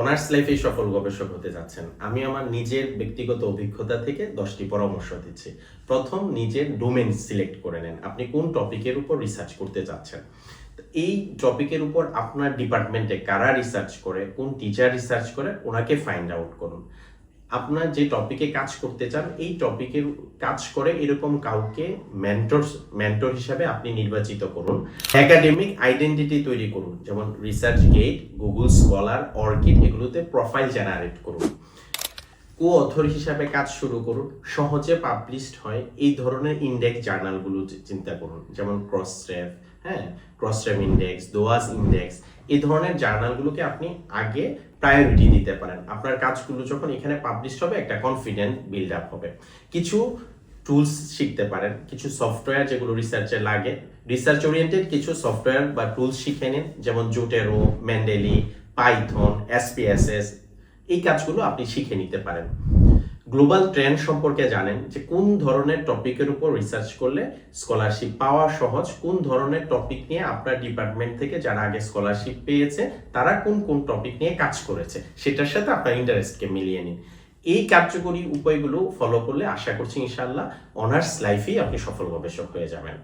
Honours লাইফে সফল গবেষক হতে যাচ্ছেন। আমি আমার নিজের ব্যক্তিগত অভিজ্ঞতা থেকে দশটি পরামর্শ দিচ্ছি। প্রথম, নিজের ডোমেন সিলেক্ট করে নেন। আপনি কোন টপিকের উপর রিসার্চ করতে যাচ্ছেন? এই টপিকের উপর আপনার ডিপার্টমেন্টে কারা রিসার্চ করে, কোন টিচার রিসার্চ করে, ওনাকে ফাইন্ড আউট করুন। আপনার যে টপিকে কাজ করতে চান, এই টপিকের কাজ করে এরকম কাউকে মেন্টর মেন্টর হিসাবে আপনি নির্বাচিত করুন। একাডেমিক আইডেন্টিটি তৈরি করুন। যেমন research gate Google scholar ORCID এগুলোতে প্রোফাইল জেনারেট করুন। কো অথর হিসাবে কাজ শুরু করুন। সহজে পাবলিশড হয়। এই ধরনের ইন্ডেক্স জার্নালগুলো চিন্তা করুন। যেমন ক্রসরেফ হ্যাঁ? ক্রসরেফ ইন্ডেক্স দোয়াস ইন্ডেক্স এই ধরনের জার্নালগুলোকে আপনি আগে প্রায়োরিটি দিতে পারেন। আপনার কাজগুলো যখন এখানে পাবলিশ হবে, একটা কনফিডেন্ট বিল্ড আপ হবে। কিছু টুলস শিখতে পারেন। কিছু সফটওয়্যার যেগুলো রিসার্চে লাগে। রিসার্চ ওরিয়েন্টেড কিছু সফটওয়্যার বা টুলস শিখে নিন। যেমন জোটেরো ম্যান্ডেলি পাইথন এসপিএসএস এই কাজগুলো আপনি শিখে নিতে পারেন। গ্লোবাল ট্রেন্ড সম্পর্কে জানেন যে কোন ধরনের টপিকের উপর রিসার্চ করলে স্কলারশিপ পাওয়া সহজ, কোন ধরনের টপিক নিয়ে আপনার ডিপার্টমেন্ট থেকে যারা আগে স্কলারশিপ পেয়েছে, তারা কোন কোন টপিক নিয়ে কাজ করেছে, সেটার সাথে আপনার ইন্টারেস্টকে মিলিয়ে নিন। এই কার্যকরী উপায়গুলো ফলো করলে আশা করছি ইনশাল্লাহ অনার্স লাইফেই আপনি সফল গবেষক হয়ে যাবেন।